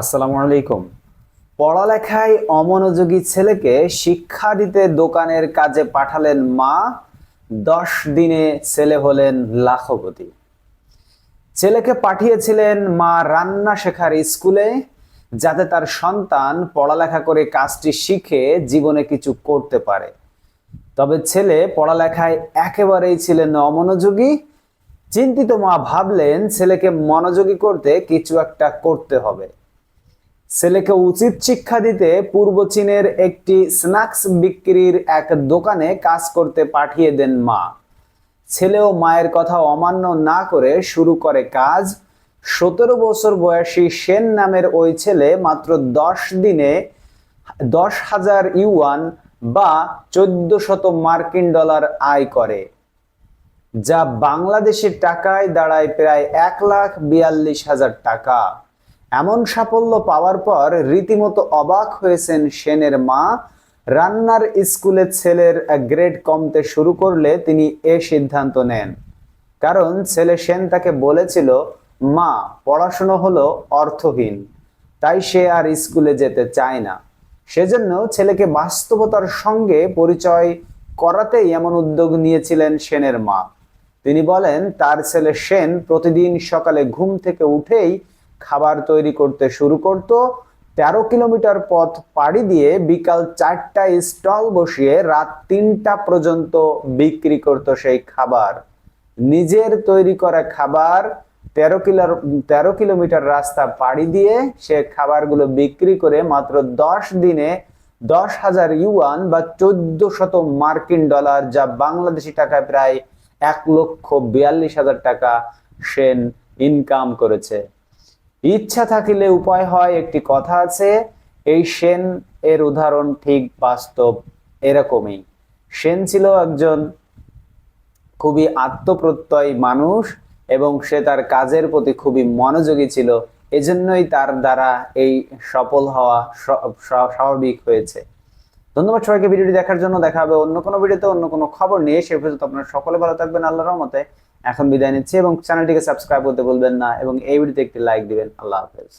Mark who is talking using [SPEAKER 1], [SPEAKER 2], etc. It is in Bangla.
[SPEAKER 1] আসসালামু আলাইকুম। পড়ালেখায় অমনোযোগী ছেলেকে শিক্ষা দিতে দোকানের কাজে পাঠালেন মা, দশ দিনে ছেলে হলেন লাখপতি। ছেলেকে পাঠিয়েছিলেন মা রান্না শেখার স্কুলে, যাতে তার সন্তান পড়ালেখা করে কাজটি শিখে জীবনে কিছু করতে পারে। তবে ছেলে পড়ালেখায় একেবারেই ছিলেন অমনোযোগী। চিন্তিত মা ভাবলেন ছেলেকে মনোযোগী করতে কিছু একটা করতে হবে। ছেলেকে উচিত শিক্ষা দিতে পূর্ব চীনের একটি স্ন্যাক্স বিক্রির এক দোকানে কাজ করতে পাঠিয়ে দেন মা। ছেলেও মায়ের কথা অমান্য না করে শুরু করে কাজ। সতেরো বছর বয়সী সেন নামের ওই ছেলে মাত্র দশ দিনে দশ হাজার ইউয়ান বা চোদ্দ শত মার্কিন ডলার আয় করে, যা বাংলাদেশের টাকায় দাঁড়ায় প্রায় এক লাখ বিয়াল্লিশ হাজার টাকা। এমন সাফল্য পাওয়ার পর রীতিমতো অবাক হয়েছেন সেনের মা। রান্নার স্কুলে ছেলের গ্রেড কমতে শুরু করলে তিনি এ সিদ্ধান্ত নেন। কারণ ছেলে সেন তাকে বলেছিল, মা, পড়াশুনো হলো অর্থহীন, তাই সে আর স্কুলে যেতে চায় না। সেজন্য ছেলেকে বাস্তবতার সঙ্গে পরিচয় করাতেই এমন উদ্যোগ নিয়েছিলেন সেনের মা। তিনি বলেন, তার ছেলে সেন প্রতিদিন সকালে ঘুম থেকে উঠেই খাবার তৈরি করতে শুরু করত। তেরো কিলোমিটার পথ পাড়ি দিয়ে বিকাল চারটায় স্টল বসিয়ে রাত তিনটা পর্যন্ত বিক্রি করত সেই খাবার। নিজের তৈরি করা খাবার তেরো কিলো তেরো কিলোমিটার রাস্তা পাড়ি দিয়ে সে খাবারগুলো বিক্রি করে মাত্র দশ দিনে দশ হাজার ইউয়ান বা চোদ্দ শত মার্কিন ডলার যা বাংলাদেশি টাকায় প্রায় এক লক্ষ বিয়াল্লিশ হাজার টাকা সেন ইনকাম করেছে। ইচ্ছা থাকিলে উপায় হয়, একটি কথা আছে, এই সেন এর উদাহরণ ঠিক বাস্তব এরকমই। সেন ছিল একজন খুবই আত্মপ্রত্যয় মানুষ এবং সে তার কাজের প্রতি খুবই মনোযোগী ছিল। এজন্যই তার দ্বারা এই সফল হওয়া স্বাভাবিক হয়েছে। ধন্যবাদ সবাইকে ভিডিওটি দেখার জন্য। দেখা হবে অন্য কোনো ভিডিওতে, অন্য কোনো খবর নিয়ে। সে পর্যন্ত আপনারা সকলে ভালো থাকবেন। আল্লাহর রহমতে এখন বিদায় নিচ্ছি এবং চ্যানেলটিকে সাবস্ক্রাইব করতে বলবেন না এবং এই ভিডিওতে একটি লাইক দিবেন। আল্লাহ হাফেজ।